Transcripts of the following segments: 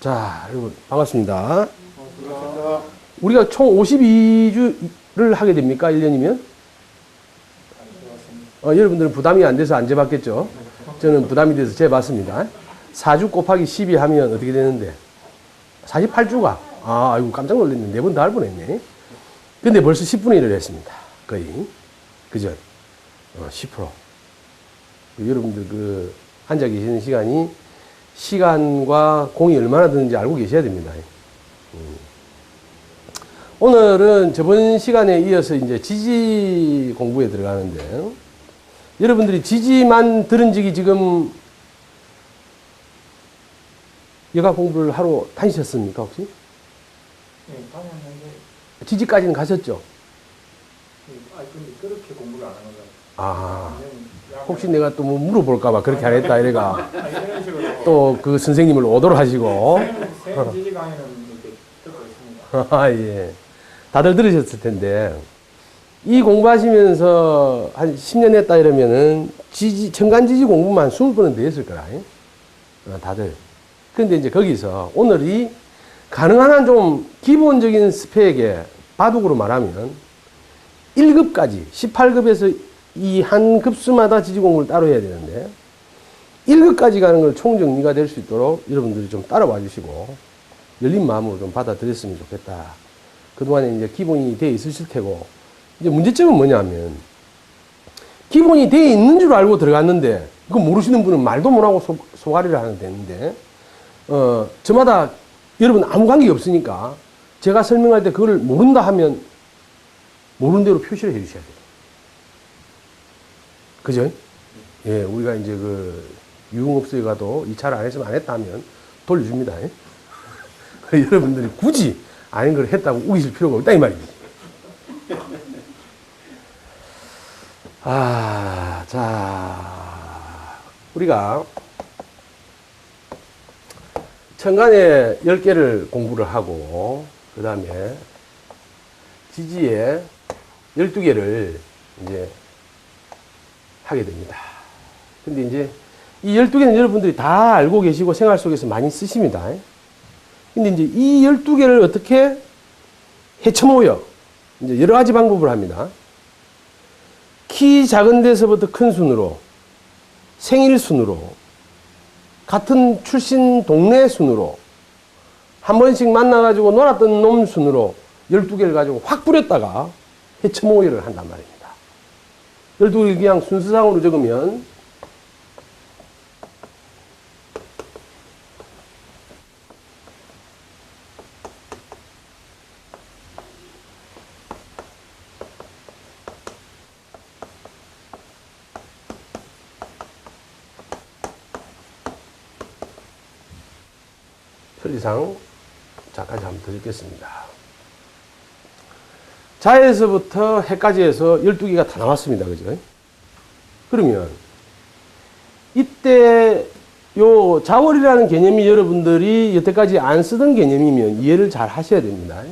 자, 여러분, 반갑습니다. 우리가 총 52주를 하게 됩니까? 1년이면? 어, 여러분들은 부담이 안 돼서 안 재봤겠죠? 저는 부담이 돼서 재봤습니다. 4주 곱하기 12 하면 어떻게 되는데? 48주가. 아, 아이고, 깜짝 놀랐네. 네 번 다 할 뻔했네. 근데 벌써 10분의 1을 했습니다. 거의. 그죠? 어, 10%. 그 여러분들 그, 앉아 계시는 시간이 시간과 공이 얼마나 드는지 알고 계셔야 됩니다. 음. 오늘은 저번 시간에 이어서 이제 지지 공부에 들어가는데, 여러분들이 지지만 들은 적이 지금 여가 공부를 하러 다니셨습니까, 혹시? 네, 다녔는데, 지지까지는 가셨죠? 아, 근데 그렇게 공부를 안 하는 거예요. 아, 혹시 내가 또 뭐 물어볼까봐 그렇게 안 했다, 이래가. 아, 이런 식으로. 또그 선생님을 오도록 하시고. 생 지지 강의는 이렇게 듣고 있습니다. 아, 예. 다들 들으셨을 텐데, 이 공부하시면서 한 10년 했다 이러면은, 지지, 청간 지지 공부만 20번은 더 했을 거라, 예? 어, 다들. 근데 이제 거기서 오늘이 가능한 한 좀 기본적인 스펙에 바둑으로 말하면 1급까지, 18급에서 이 한 급수마다 지지 공부를 따로 해야 되는데, 1급까지 가는 걸 총정리가 될 수 있도록 여러분들이 좀 따라와 주시고, 열린 마음으로 좀 받아들였으면 좋겠다. 그동안에 이제 기본이 되어 있으실 테고, 이제 문제점은 뭐냐면, 기본이 되어 있는 줄 알고 들어갔는데, 그거 모르시는 분은 말도 못하고 소, 소가리를 하면 되는데, 어, 저마다 여러분 아무 관계 없으니까, 제가 설명할 때 그걸 모른다 하면, 모르는 대로 표시를 해 주셔야 돼요. 그죠? 예, 우리가 이제 그, 유흥업소에 가도 이 차를 안 했으면 안 했다 하면 돌려줍니다. 예? 여러분들이 굳이 아닌 걸 했다고 우기실 필요가 없다 이 말입니다. 아, 자, 우리가 천간에 10개를 공부를 하고, 그 다음에 지지에 12개를 이제 하게 됩니다. 근데 이제 이 12개는 여러분들이 다 알고 계시고 생활 속에서 많이 쓰십니다. 근데 이제 이 12개를 어떻게 헤쳐모여? 이제 여러 가지 방법을 합니다. 키 작은 데서부터 큰 순으로, 생일 순으로, 같은 출신 동네 순으로, 한 번씩 만나가지고 놀았던 놈 순으로 12개를 가지고 확 뿌렸다가 헤쳐모여를 한단 말입니다. 12개를 그냥 순서상으로 적으면 편리상 자까지 한번 더 적겠습니다. 자에서부터 해까지 해서 12개가 다 나왔습니다. 그죠? 그러면 이때 요 자월이라는 개념이 여러분들이 여태까지 안 쓰던 개념이면 이해를 잘 하셔야 됩니다.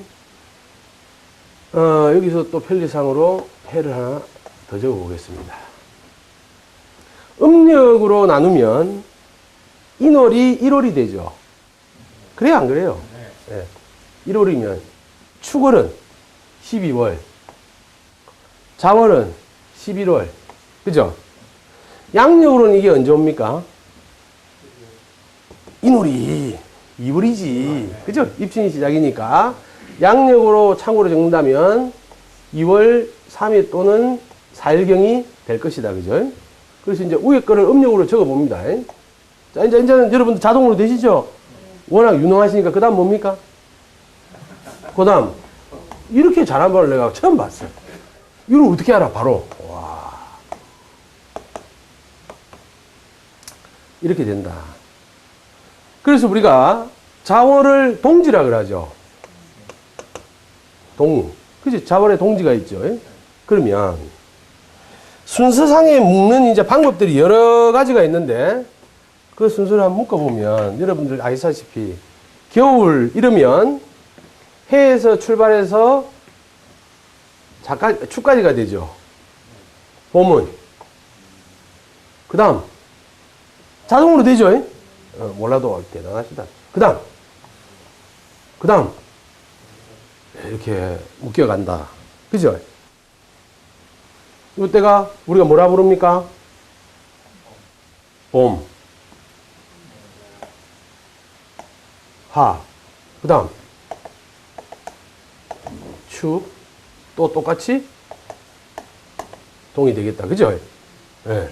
어, 여기서 또 편리상으로 해를 하나 더 적어 보겠습니다. 음력으로 나누면 인월이 1월이 되죠. 그래요, 안 그래요? 네. 1월이면 축월은 12월, 자월은 11월, 그죠? 양력으로는 이게 언제 옵니까? 인월이 2월이지, 그죠? 입춘이 시작이니까 양력으로 참고로 적는다면 2월 3일 또는 4일경이 될 것이다, 그죠? 그래서 이제 위에 거를 음력으로 적어 봅니다. 자, 이제, 이제는 여러분들 자동으로 되시죠? 워낙 유능하시니까 그 다음 뭡니까? 그 다음 이렇게 잘한 분을 내가 처음 봤어요. 이걸 어떻게 알아? 바로 와 이렇게 된다. 그래서 우리가 자월을 동지라 그러죠. 동, 그지? 자월에 동지가 있죠. 그러면 순서상에 묶는 이제 방법들이 여러 가지가 있는데 그 순서를 한번 묶어보면 여러분들 아시다시피 겨울 이러면 해에서 출발해서 자까, 축까지가 되죠. 봄은. 그 다음 자동으로 되죠. 어, 몰라도 대단하시다. 그 다음 그 다음, 이렇게 묶여간다. 그죠? 이때가 우리가 뭐라 부릅니까? 봄. 하. 그 다음, 축. 또 똑같이 동이 되겠다. 그죠? 예.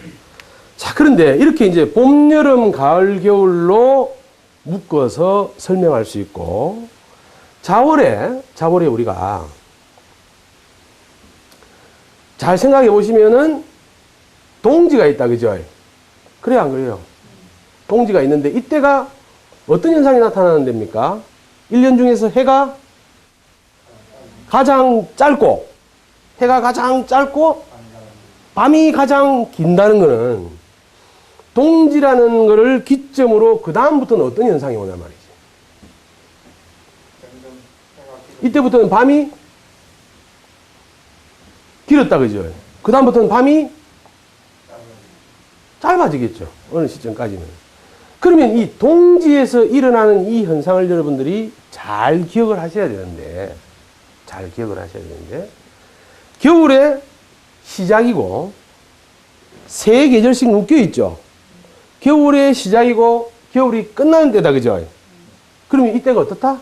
자, 그런데 이렇게 이제 봄, 여름, 가을, 겨울로 묶어서 설명할 수 있고, 자월에, 자월에 우리가 잘 생각해 보시면은 동지가 있다. 그죠? 그래, 안 그래요? 동지가 있는데 이때가 어떤 현상이 나타나는 데입니까? 1년 중에서 해가 가장 짧고, 해가 가장 짧고, 밤이 가장 긴다는 거는 동지라는 거를 기점으로 그 다음부터는 어떤 현상이 오냐 말이지. 이때부터는 밤이 길었다 그죠? 그 다음부터는 밤이 짧아지겠죠. 어느 시점까지는. 그러면 이 동지에서 일어나는 이 현상을 여러분들이 잘 기억을 하셔야 되는데, 잘 기억을 하셔야 되는데, 겨울에 시작이고, 세 계절씩 묶여 있죠. 겨울의 시작이고, 겨울이 끝나는 때다, 그죠? 그러면 이때가 어떻다?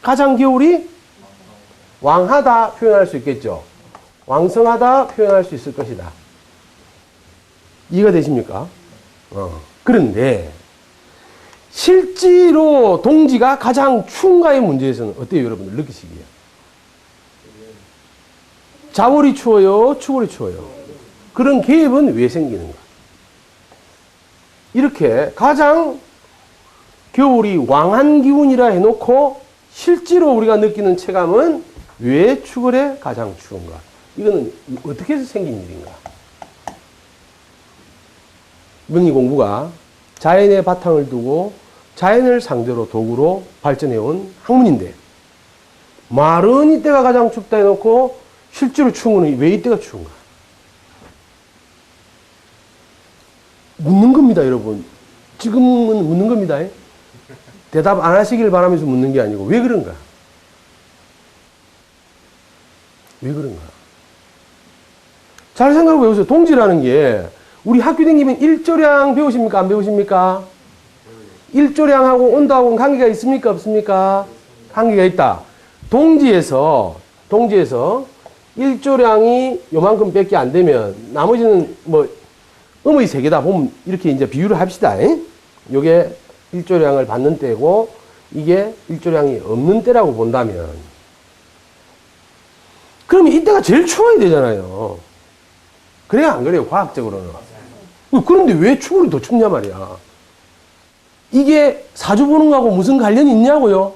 가장 겨울이 왕하다 표현할 수 있겠죠. 왕성하다 표현할 수 있을 것이다. 이해가 되십니까? 어. 그런데 실제로 동지가 가장 추운 가의 문제에서는 어때요, 여러분들 느끼시기에? 자월이 추워요, 추월이 추워요. 그런 계획은 왜 생기는가? 이렇게 가장 겨울이 왕한 기운이라 해놓고 실제로 우리가 느끼는 체감은 왜 추월에 가장 추운가? 이거는 어떻게 해서 생긴 일인가? 명리 공부가 자연의 바탕을 두고 자연을 상대로 도구로 발전해온 학문인데 말은 이때가 가장 춥다 해놓고 실제로 추운 거는 왜 이때가 추운가? 묻는 겁니다, 여러분. 지금은 묻는 겁니다. 대답 안 하시길 바라면서 묻는 게 아니고 왜 그런가? 왜 그런가? 잘 생각해 보세요. 동지라는 게 우리 학교 다니면 일조량 배우십니까? 안 배우십니까? 일조량하고 온도하고는 관계가 있습니까? 없습니까? 관계가 있다. 동지에서 동지에서 일조량이 요만큼 밖에 안 되면 나머지는 뭐 음의 세계다 보면 이렇게 이제 비유를 합시다. 잉? 요게 일조량을 받는 때고 이게 일조량이 없는 때라고 본다면 그러면 이때가 제일 추워야 되잖아요. 그래야 안 그래요, 과학적으로는. 어, 그런데 왜 추월이 더 춥냐 말이야. 이게 사주 보는 거하고 무슨 관련이 있냐고요?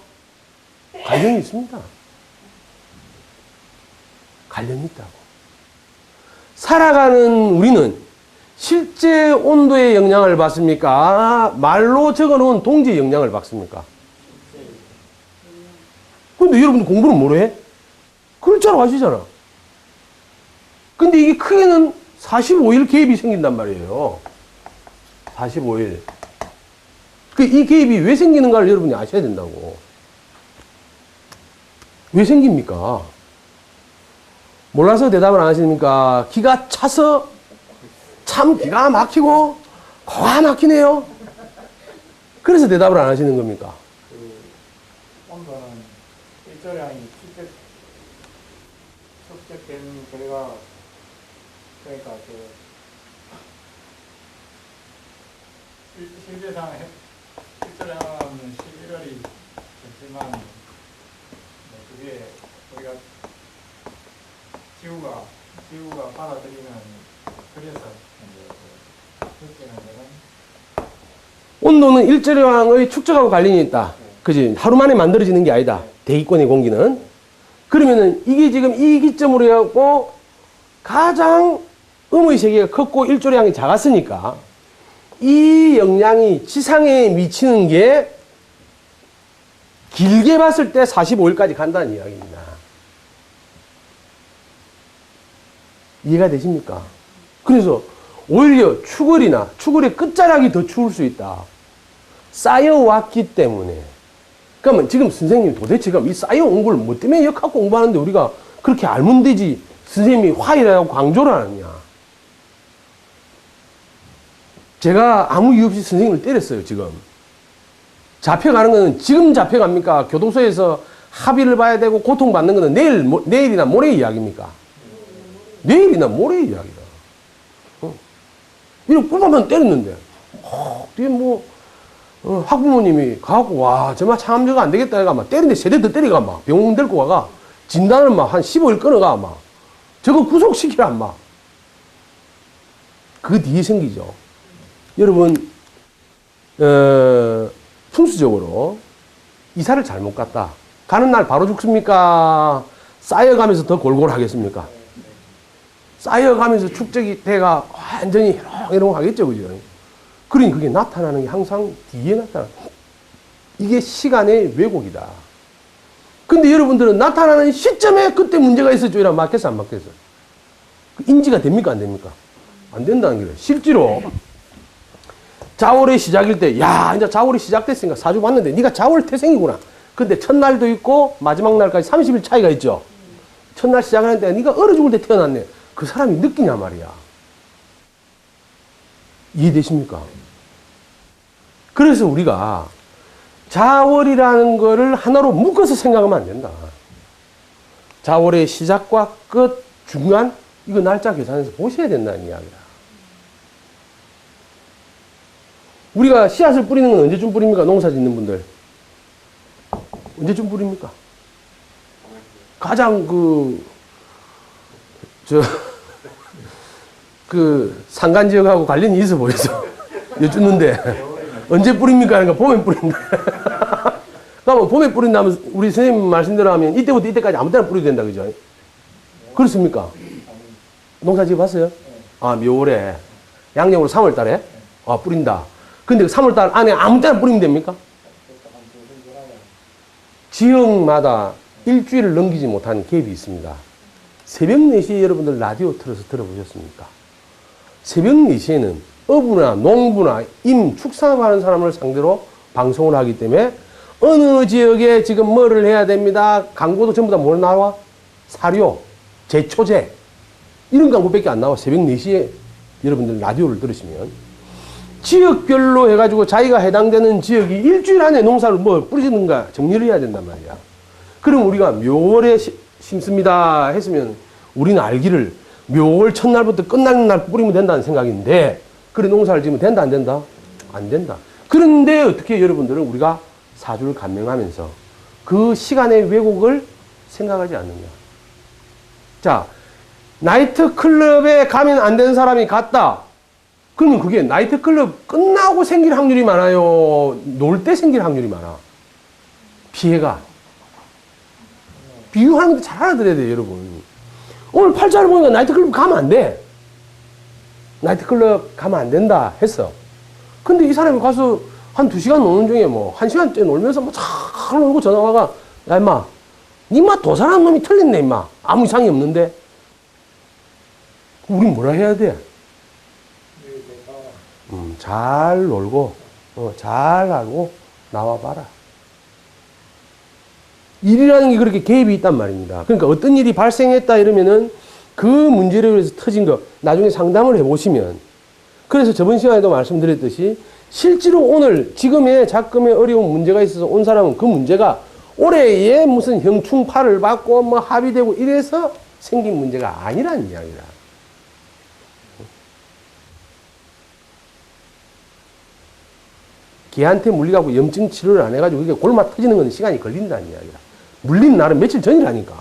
관련이 있습니다. 관련이 있다고. 살아가는 우리는 실제 온도의 영향을 받습니까? 말로 적어 놓은 동지의 영향을 받습니까? 근데 여러분들 공부는 뭐로 해? 글자로 하시잖아. 근데 이게 크게는 45일 개입이 생긴단 말이에요. 45일. 그 이 개입이 왜 생기는가를 여러분이 아셔야 된다고. 왜 생깁니까? 몰라서 대답을 안 하십니까? 기가 차서 참 기가 막히고 거가 막히네요. 그래서 대답을 안 하시는 겁니까? 그 그러니까 그 실- 실제상 해- 일조량은 11월이 됐지만 뭐 그게 우리가 지구가 지구가 받아들이는 그래서 그 느끼는 거는 온도는 일조량의 축적하고 관련이 있다. 그지? 하루 만에 만들어지는 게 아니다. 대기권의 공기는. 그러면은 이게 지금 이 기점으로 해갖고 가장 음의 세계가 컸고 일조량이 작았으니까 이 영향이 지상에 미치는 게 길게 봤을 때 45일까지 간다는 이야기입니다. 이해가 되십니까? 그래서 오히려 추월이나 추월의 끝자락이 더 추울 수 있다. 쌓여왔기 때문에 그러면 지금 선생님 도대체 그럼 이 쌓여온 걸 뭐 때문에 역학 공부하는데 우리가 그렇게 알면 되지 선생님이 화이라고 강조를 하느냐. 제가 아무 이유 없이 선생님을 때렸어요, 지금. 잡혀가는 거는 지금 잡혀갑니까? 교도소에서 합의를 봐야 되고 고통받는 거는 내일, 모- 내일이나 모레 이야기입니까? 내일이나 모레 이야기다. 어? 이렇게 뽑아만 때렸는데. 어, 뒤에 뭐, 어, 학부모님이 가고, 와, 정말 참저가 안 되겠다. 해가 막 때리는데 세대 더 때리가 막 병원 데리고 가가 진단을 막 한 15일 끊어가 막 저거 구속시키라 막. 그 뒤에 생기죠. 여러분, 어, 풍수적으로 이사를 잘못 갔다. 가는 날 바로 죽습니까? 쌓여가면서 더 골골 하겠습니까? 쌓여가면서 축적이 돼가 완전히 이러고 하겠죠, 그죠? 그러니 그게 나타나는 게 항상 뒤에 나타나. 이게 시간의 왜곡이다. 근데 여러분들은 나타나는 시점에 그때 문제가 있었죠. 이라 맞겠어, 안 맞겠어? 그 인지가 됩니까, 안 됩니까? 안 된다는 거예요. 실제로 자월의 시작일 때, 야, 이제 자월이 시작됐으니까 사주 봤는데, 네가 자월 태생이구나. 근데 첫날도 있고 마지막 날까지 30일 차이가 있죠. 첫날 시작하는데 네가 얼어 죽을 때 태어났네. 그 사람이 느끼냐 말이야. 이해되십니까? 그래서 우리가 자월이라는 거를 하나로 묶어서 생각하면 안 된다. 자월의 시작과 끝, 중간, 이거 날짜 계산해서 보셔야 된다는 이야기다. 우리가 씨앗을 뿌리는 건 언제쯤 뿌립니까? 농사 짓는 분들. 언제쯤 뿌립니까? 가장 그, 저, 그, 산간 지역하고 관련이 있어 보여서 여쭙는데, 언제 뿌립니까? 그러니까 봄에 뿌린다. 그러면 봄에 뿌린다면, 우리 선생님 말씀대로 하면 이때부터 이때까지 아무 때나 뿌려도 된다, 그죠? 그렇습니까? 농사 지어 봤어요? 아, 묘월에. 양력으로 3월 달에? 아, 뿌린다. 근데 3월 달 안에 아무 때나 뿌리면 됩니까? 지역마다 일주일을 넘기지 못한 갭이 있습니다. 새벽 4시에 여러분들 라디오 틀어서 들어보셨습니까? 새벽 4시에는 어부나 농부나 임, 축산하는 사람을 상대로 방송을 하기 때문에 어느 지역에 지금 뭐를 해야 됩니다. 광고도 전부 다 뭘 나와? 사료, 제초제. 이런 광고밖에 안 나와. 새벽 4시에 여러분들 라디오를 들으시면. 지역별로 해가지고 자기가 해당되는 지역이 일주일 안에 농사를 뭐 뿌리는가 정리를 해야 된단 말이야. 그럼 우리가 묘월에 시- 심습니다 했으면 우리는 알기를 묘월 첫날부터 끝나는 날 뿌리면 된다는 생각인데 그래 농사를 지으면 된다 안 된다? 안 된다. 그런데 어떻게 여러분들은 우리가 사주를 감명하면서 그 시간의 왜곡을 생각하지 않느냐. 자, 나이트 클럽에 가면 안 되는 사람이 갔다. 그러면 그게 나이트클럽 끝나고 생길 확률이 많아요? 놀 때 생길 확률이 많아? 피해가. 비유하는 것도 잘 알아들어야 돼요, 여러분. 오늘 팔자를 보니까 나이트클럽 가면 안 돼. 나이트클럽 가면 안 된다 했어. 근데 이 사람이 가서 한 두 시간 노는 중에 뭐, 한 시간째 놀면서 뭐 잘 놀고 전화가, 야, 임마. 니마 도살하는 놈이 틀렸네, 임마. 아무 이상이 없는데. 우린 뭐라 해야 돼? 음, 잘 놀고, 어, 잘 알고, 나와봐라. 일이라는 게 그렇게 개입이 있단 말입니다. 그러니까 어떤 일이 발생했다 이러면은 그 문제로 인해서 터진 거, 나중에 상담을 해보시면. 그래서 저번 시간에도 말씀드렸듯이 실제로 오늘 지금의 작금에 어려운 문제가 있어서 온 사람은 그 문제가 올해에 무슨 형충파를 받고 뭐 합의되고 이래서 생긴 문제가 아니라는 이야기다. 개한테 물리가고 염증 치료를 안 해가지고 그게 골마 터지는 건 시간이 걸린다는 이야기다. 물린 날은 며칠 전이라니까.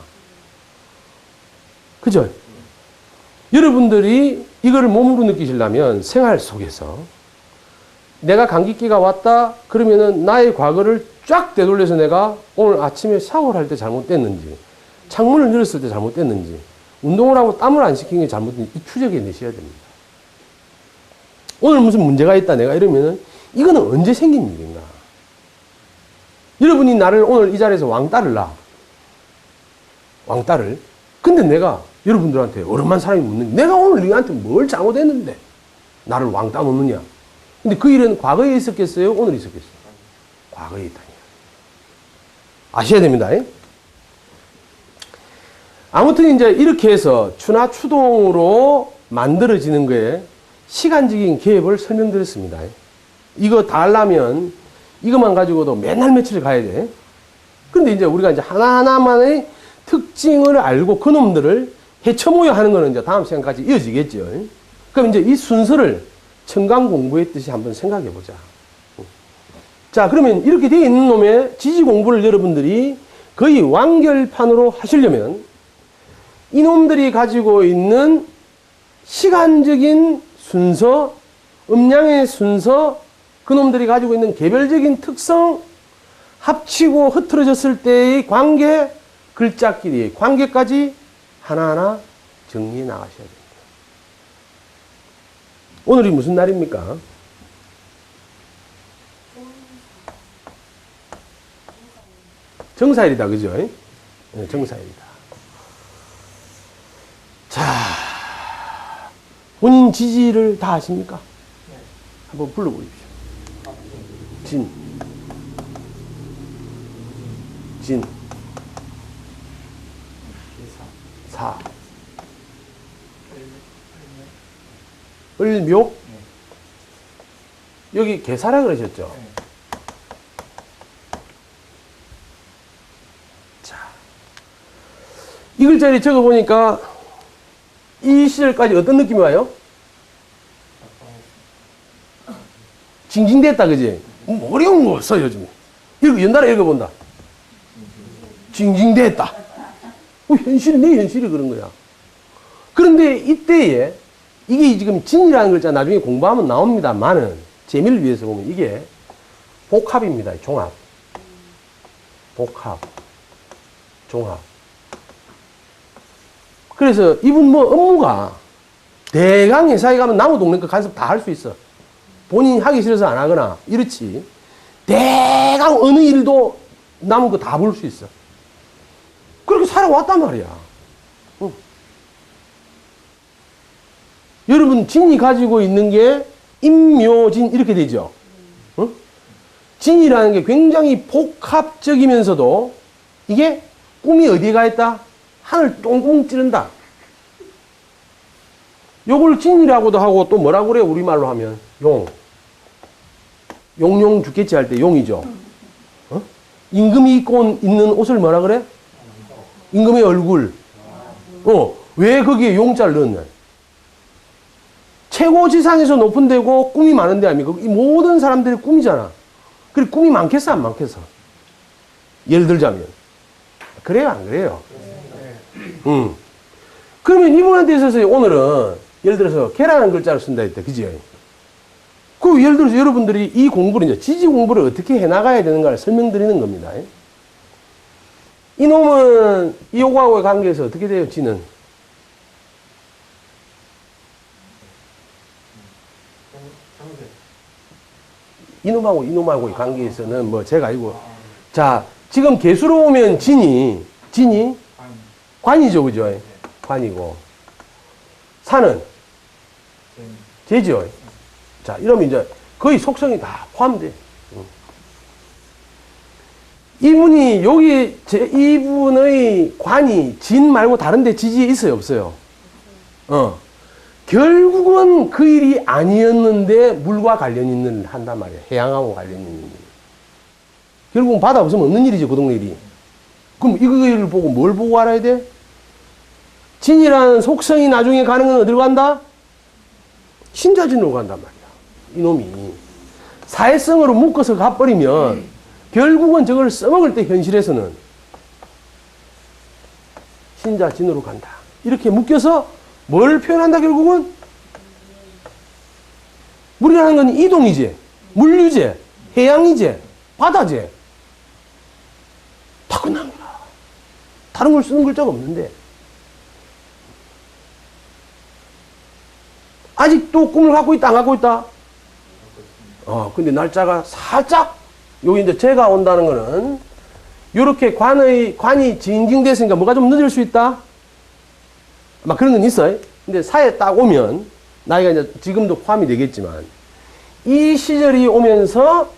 그죠? 여러분들이 이거를 몸으로 느끼시려면 생활 속에서 내가 감기기가 왔다 그러면은 나의 과거를 쫙 되돌려서 내가 오늘 아침에 샤워를 할 때 잘못됐는지 창문을 열었을 때 잘못됐는지 운동을 하고 땀을 안 식힌 게 잘못됐는지 이 추적해 내셔야 됩니다. 오늘 무슨 문제가 있다 내가 이러면은 이거는 언제 생긴 일인가? 여러분이 나를 오늘 이 자리에서 왕따를 놔. 왕따를. 근데 내가 여러분들한테 어른만 사람이 묻는 내가 오늘 너한테 뭘 잘못했는데 나를 왕따 놓느냐? 근데 그 일은 과거에 있었겠어요? 오늘 있었겠어요? 과거에 있다니. 아셔야 됩니다. 아무튼 이제 이렇게 해서 추나 추동으로 만들어지는 거에 시간적인 갭을 설명드렸습니다. 이거 다 하려면 이것만 가지고도 맨날 며칠 가야 돼. 근데 이제 우리가 이제 하나하나만의 특징을 알고 그놈들을 헤쳐모여 하는 거는 이제 다음 시간까지 이어지겠죠. 그럼 이제 이 순서를 청강 공부했듯이 한번 생각해 보자. 자, 그러면 이렇게 되어 있는 놈의 지지 공부를 여러분들이 거의 완결판으로 하시려면 이놈들이 가지고 있는 시간적인 순서, 음량의 순서, 그놈들이 가지고 있는 개별적인 특성, 합치고 흐트러졌을 때의 관계, 글자끼리의 관계까지 하나하나 정리해 나가셔야 됩니다. 오늘이 무슨 날입니까? 정사일이다, 그죠? 네, 정사일이다. 자, 본인 지지를 다 아십니까? 한번 불러보십시오. 진. 진. 사. 을묘? 여기 개사라 그러셨죠? 자. 이 글자를 적어보니까 이 시절까지 어떤 느낌이 와요? 징징댔다, 그지? 뭐 어려운 거 없어, 요즘. 읽어, 연달아 읽어본다. 징징댔다. 어, 현실이, 내 현실이 그런 거야. 그런데 이때에, 이게 지금 진이라는 글자 나중에 공부하면 나옵니다만은, 재미를 위해서 보면 이게 복합입니다, 종합. 복합. 종합. 그래서 이분 뭐 업무가 대강 회사에 가면 나무 동네 거 간섭 다 할 수 있어. 본인이 하기 싫어서 안 하거나 이렇지. 대강 어느 일도 남은 거 다 볼 수 있어. 그렇게 살아왔단 말이야. 응. 여러분 진이 가지고 있는 게 임묘진 이렇게 되죠. 응? 진이라는 게 굉장히 복합적이면서도 이게 꿈이 어디에 가 있다? 하늘 똥구멍 찌른다. 요걸 진이라고도 하고 또 뭐라고 그래요? 우리말로 하면 용. 용용 죽겠지 할 때 용이죠. 어? 임금이 입고 있는 옷을 뭐라 그래? 임금의 얼굴. 어, 왜 거기에 용자를 넣었냐? 최고 지상에서 높은 데고 꿈이 많은 데 아닙니까? 이 모든 사람들이 꿈이잖아. 그래, 꿈이 많겠어, 안 많겠어? 예를 들자면. 그래요, 안 그래요? 음. 그러면 이분한테 있어서 오늘은 예를 들어서 계란 한 글자를 쓴다 했대. 그지? 그 예를 들어서 여러분들이 이 공부를 이제 지지 공부를 어떻게 해 나가야 되는가를 설명드리는 겁니다. 이놈은 이호하고의 관계에서 어떻게 돼요? 지는 이놈하고 이놈하고의 관계에서는 뭐 제가 이거 자 지금 개수로 오면 진이 진이 관이죠, 그죠? 관이고 산은 제죠. 자, 이러면 이제 거의 속성이 다 포함돼. 응. 이분이 여기 제 이분의 관이 진 말고 다른데 지지에 있어요, 없어요? 어. 결국은 그 일이 아니었는데 물과 관련 있는 일 한단 말이야. 해양하고 관련 있는 일. 결국은 바다 없으면 없는 일이죠, 그 동네 일이. 그럼 이거를 보고 뭘 보고 알아야 돼? 진이라는 속성이 나중에 가는 건 어디로 간다? 신자진으로 간단 말이야. 이놈이. 사회성으로 묶어서 가버리면 결국은 저걸 써먹을 때 현실에서는 신자 진으로 간다. 이렇게 묶여서 뭘 표현한다 결국은? 물이라는 건 이동이지. 물류제, 해양이제, 바다제. 다 거야. 다른 걸 쓰는 글자가 없는데. 아직도 꿈을 갖고 있다, 안 갖고 있다? 어, 근데 날짜가 살짝, 여기 이제 제가 온다는 거는, 요렇게 관의, 관이 징징됐으니까 뭐가 좀 늦을 수 있다? 아마 그런 건 있어요. 근데 사에 딱 오면, 나이가 이제 지금도 포함이 되겠지만, 이 시절이 오면서,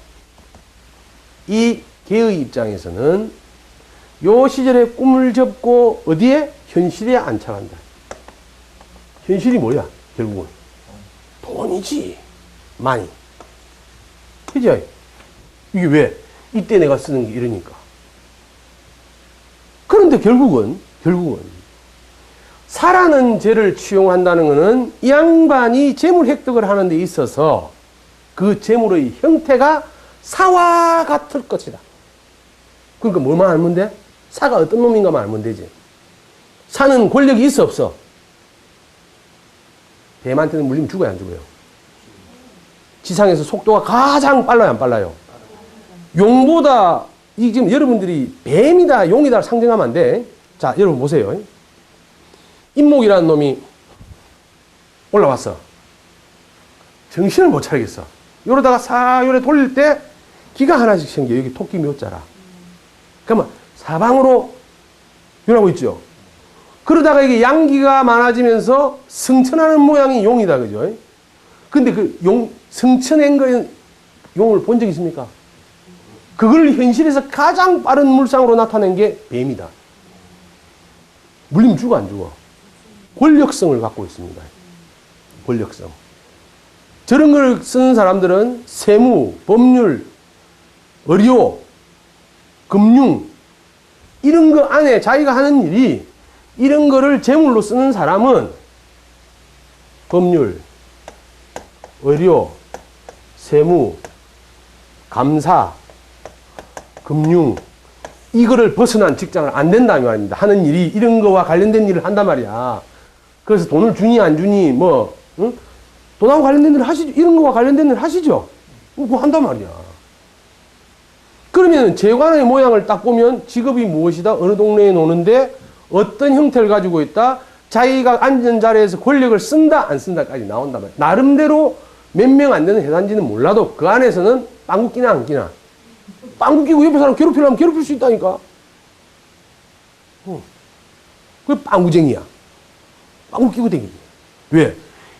이 개의 입장에서는 요 시절에 꿈을 접고 어디에? 현실에 안착한다. 현실이 뭐야? 결국은 돈이지. 많이. 그죠? 이게 왜? 이때 내가 쓰는 게 이러니까. 그런데 결국은, 결국은, 사라는 죄를 취용한다는 것은 이 양반이 재물 획득을 하는 데 있어서 그 재물의 형태가 사와 같을 것이다. 그러니까 뭐만 알면 돼? 사가 어떤 놈인가만 알면 되지. 사는 권력이 있어, 없어? 뱀한테는 물리면 죽어요, 안 죽어요? 지상에서 속도가 가장 빨라요, 안 빨라요? 용보다, 이 지금 여러분들이 뱀이다, 용이다 상징하면 안 돼. 자, 여러분 보세요. 인목이라는 놈이 올라왔어. 정신을 못 차리겠어. 요러다가 사, 요래 돌릴 때 기가 하나씩 생겨. 여기 토끼 묘자라. 그러면 사방으로 요라고 있죠. 그러다가 이게 양기가 많아지면서 승천하는 모양이 용이다. 그죠? 근데 그 용, 승천한 거에 용을 본 적 있습니까? 그걸 현실에서 가장 빠른 물상으로 나타낸 게 뱀이다. 물리면 죽어, 안 죽어? 권력성을 갖고 있습니다. 권력성. 저런 걸 쓰는 사람들은 세무, 법률, 의료, 금융, 이런 거 안에 자기가 하는 일이 이런 거를 재물로 쓰는 사람은 법률, 의료, 세무, 감사, 금융, 이거를 벗어난 직장을 안 된다 이 말입니다. 하는 일이 이런 거와 관련된 일을 한단 말이야. 그래서 돈을 주니 안 주니 뭐 응? 돈하고 관련된 일을 하시죠. 이런 거와 관련된 일을 하시죠. 그거 한단 말이야. 그러면 재관의 모양을 딱 보면 직업이 무엇이다? 어느 동네에 노는데 어떤 형태를 가지고 있다? 자기가 앉은 자리에서 권력을 쓴다 안 쓴다까지 나온단 말이야. 나름대로 몇 명 안 되는 회사인지는 몰라도 그 안에서는 빵구 끼나 안 끼나 빵구 끼고 옆에 사람 괴롭히려면 괴롭힐 수 있다니까. 응. 그게 빵구쟁이야. 빵구 끼고 다니지. 왜?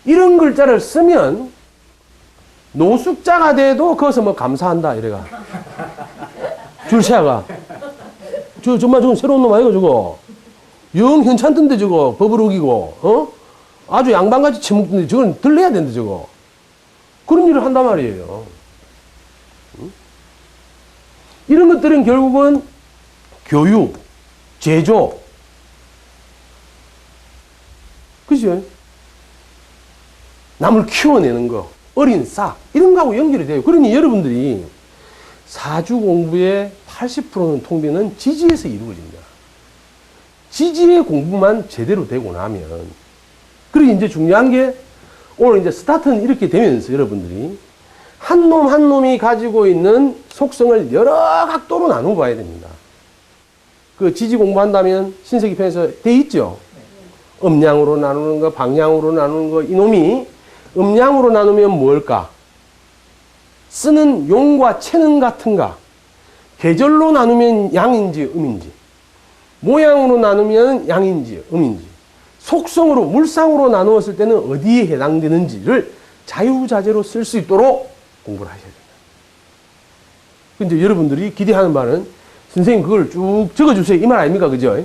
이런 글자를 쓰면 노숙자가 돼도 거기서 뭐 감사한다 이래가. 줄세아가. 저 정말 저건 새로운 놈 아이가 저거. 영 괜찮던데 저거 법을 어기고 어? 아주 양반같이 처먹던데 저건 들려야 된다 저거. 그런 일을 한단 말이에요. 응? 이런 것들은 결국은 교육, 제조, 그죠? 남을 키워내는 거, 어린 싹, 이런 거하고 연결이 돼요. 그러니 여러분들이 사주 공부의 80%는 통계는 지지에서 이루어집니다. 지지의 공부만 제대로 되고 나면, 그리고 이제 중요한 게, 오늘 이제 스타트는 이렇게 되면서 여러분들이 한 놈 한 놈이 가지고 있는 속성을 여러 각도로 나누어 봐야 됩니다. 그 지지 공부한다면 신세기 편에서 돼 있죠? 음량으로 나누는 거, 방량으로 나누는 거, 이놈이 음량으로 나누면 뭘까? 쓰는 용과 체능 같은가? 계절로 나누면 양인지 음인지, 모양으로 나누면 양인지 음인지, 속성으로 물상으로 나누었을 때는 어디에 해당되는지를 자유자재로 쓸 수 있도록 공부를 하셔야 됩니다. 근데 여러분들이 기대하는 바는 선생님 그걸 쭉 적어주세요. 이 말 아닙니까? 그죠?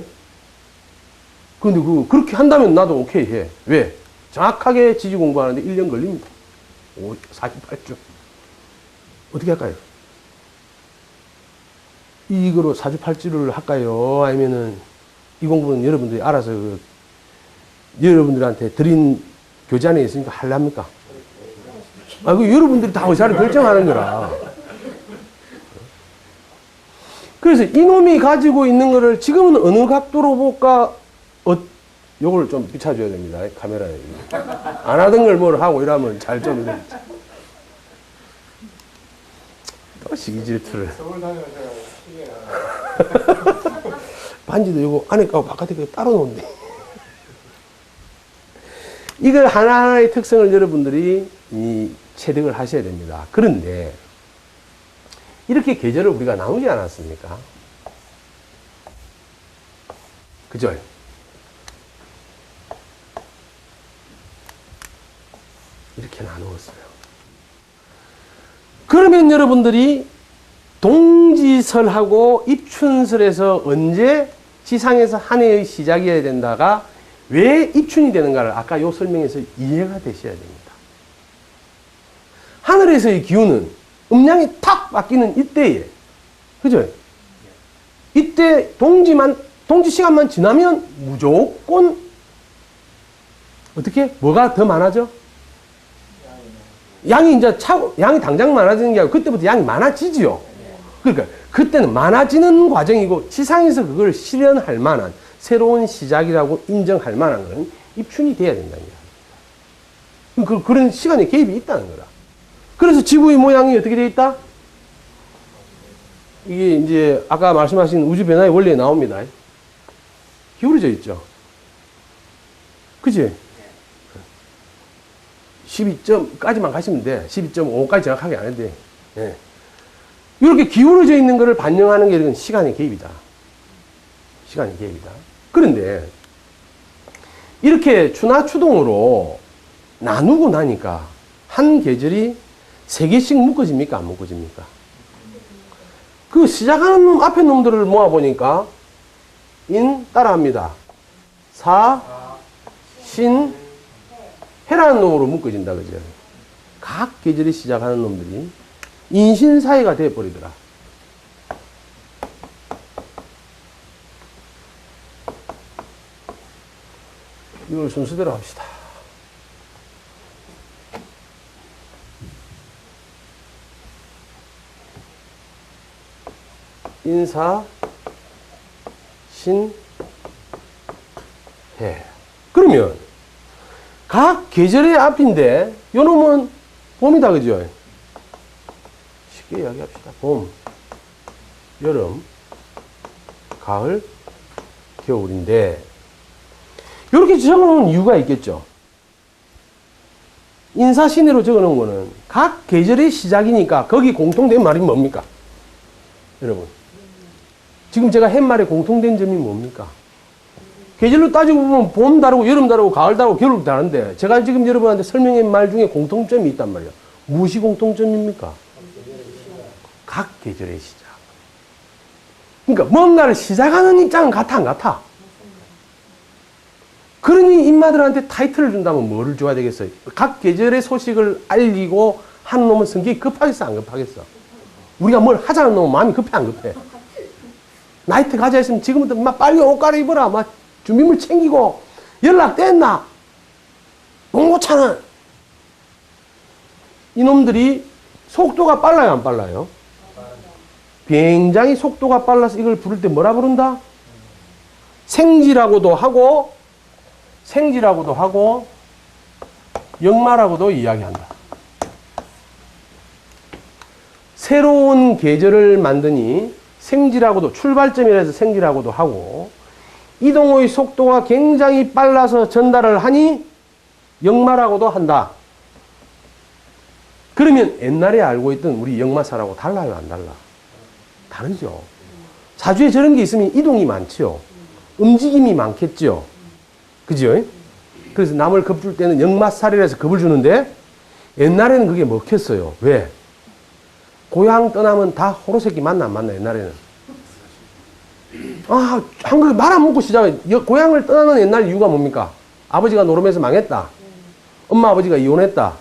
근데 그, 그렇게 한다면 나도 오케이 해. 왜? 정확하게 지지 공부하는데 1년 걸립니다. 오, 48주. 어떻게 할까요? 이거로 사주팔주를 할까요? 아니면은 이 공부는 여러분들이 알아서 그 여러분들한테 드린 교재 안에 있으니까 할랍니까? 아, 그 여러분들이 다 의사를 결정하는 거라. 그래서 이놈이 가지고 있는 거를 지금은 어느 각도로 볼까? 어, 요걸 좀 비춰줘야 됩니다. 카메라에. 안 하던 걸 뭘 하고 이러면 잘 좀. 또 시기 질투를. 반지도 이거 안에 까고 바깥에 거 따로 놓은데. 이걸 하나하나의 특성을 여러분들이 이 체득을 하셔야 됩니다. 그런데 이렇게 계절을 우리가 나누지 않았습니까? 그죠? 이렇게 나누었어요. 그러면 여러분들이 동지설하고 입춘설에서 언제 지상에서 한 해의 시작이어야 된다가 왜 입춘이 되는가를 아까 요 설명에서 이해가 되셔야 됩니다. 하늘에서의 기운은 음량이 탁 바뀌는 이때에 그죠? 이때 동지만 동지 시간만 지나면 무조건 어떻게 뭐가 더 많아져? 양이 이제 차 양이 당장 많아지는 게 아니고 그때부터 양이 많아지지요. 그러니까 그때는 많아지는 과정이고 지상에서 그걸 실현할 만한 새로운 시작이라고 인정할 만한 것은 입춘이 돼야 된다는 거야. 그, 그런 시간에 개입이 있다는 거라. 그래서 지구의 모양이 어떻게 돼 있다? 이게 이제 아까 말씀하신 우주 변화의 원리에 나옵니다. 기울어져 있죠. 그지? 12점까지만 가시면 돼. 12.5까지 정확하게 안 해도 돼. 예. 이렇게 기울어져 있는 것을 반영하는 게 시간의 개입이다. 시간의 개입이다. 그런데 이렇게 추나 추동으로 나누고 나니까 한 계절이 세 개씩 묶어집니까? 안 묶어집니까? 그 시작하는 놈 앞에 놈들을 모아보니까 인 따라합니다. 사, 신, 해라는 놈으로 묶어진다 그죠? 각 계절이 시작하는 놈들이 인신사회가 돼버리더라. 이걸 순서대로 합시다. 인사, 신, 해. 그러면 각 계절의 앞인데 요 놈은 봄이다 그죠? 쉽게 이야기합시다. 봄, 여름, 가을, 겨울인데 이렇게 적어놓은 이유가 있겠죠. 인사신으로 적어놓은 거는 각 계절의 시작이니까 거기 공통된 말이 뭡니까? 여러분. 지금 제가 한 말의 공통된 점이 뭡니까? 계절로 따지고 보면 봄 다르고 여름 다르고 가을 다르고 겨울 다른데 제가 지금 여러분한테 설명한 말 중에 공통점이 있단 말이에요. 무엇이 공통점입니까? 각 계절의 시작. 그러니까 뭔가를 시작하는 입장은 같아 안 같아? 그러니 인마들한테 타이틀을 준다면 뭐를 줘야 되겠어요? 각 계절의 소식을 알리고 한 놈은 성격이 급하겠어 안 급하겠어? 우리가 뭘 하자는 놈은 마음이 급해 안 급해? 나이트 가자 했으면 지금부터 막 빨리 옷 갈아입어라 막 준비물 챙기고 연락 됐나? 봉고차는 이놈들이 속도가 빨라요 안 빨라요? 굉장히 속도가 빨라서 이걸 부를 때 뭐라 부른다? 생지라고도 하고 생지라고도 하고 역마라고도 이야기한다. 새로운 계절을 만드니 생지라고도 출발점이라 해서 생지라고도 하고 이동의 속도가 굉장히 빨라서 전달을 하니 역마라고도 한다. 그러면 옛날에 알고 있던 우리 역마사라고 달라요, 안 달라? 다르죠. 사주에 저런 게 있으면 이동이 많죠. 움직임이 많겠죠. 그죠? 그래서 남을 겁줄 때는 역마살이라서 겁을 주는데 옛날에는 그게 먹혔어요. 왜? 고향 떠나면 다 호로새끼 만나 안 만나 옛날에는. 아, 한글 말안 먹고 시작해. 여- 고향을 떠나는 옛날 이유가 뭡니까? 아버지가 노름에서 망했다. 엄마 아버지가 이혼했다.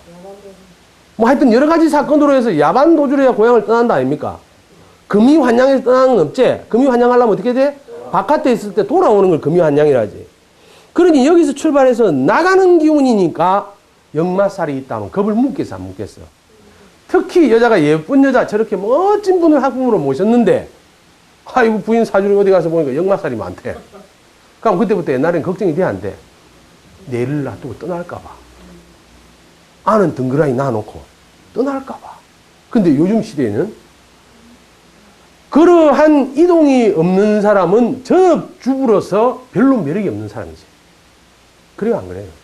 뭐 하여튼 여러 가지 사건으로 해서 야반 도주를 해야 고향을 떠난다 아닙니까? 금이 환양에서 떠나는 건 없지? 금이 환양하려면 어떻게 돼? 바깥에 있을 때 돌아오는 걸 금이 환양이라지. 그러니 여기서 출발해서 나가는 기운이니까 역마살이 있다면 겁을 묻겠어 안 묻겠어? 특히 여자가 예쁜 여자 저렇게 멋진 분을 학부모로 모셨는데 아이고 부인 사주를 어디 가서 보니까 역마살이 많대. 그럼 그때부터 옛날엔 걱정이 돼 안 돼? 내를 놔두고 떠날까 봐. 아는 덩그라니 놔놓고 떠날까 봐. 근데 요즘 시대에는 그러한 이동이 없는 사람은 전업 주부로서 별로 매력이 없는 사람이지. 그래요, 안 그래요?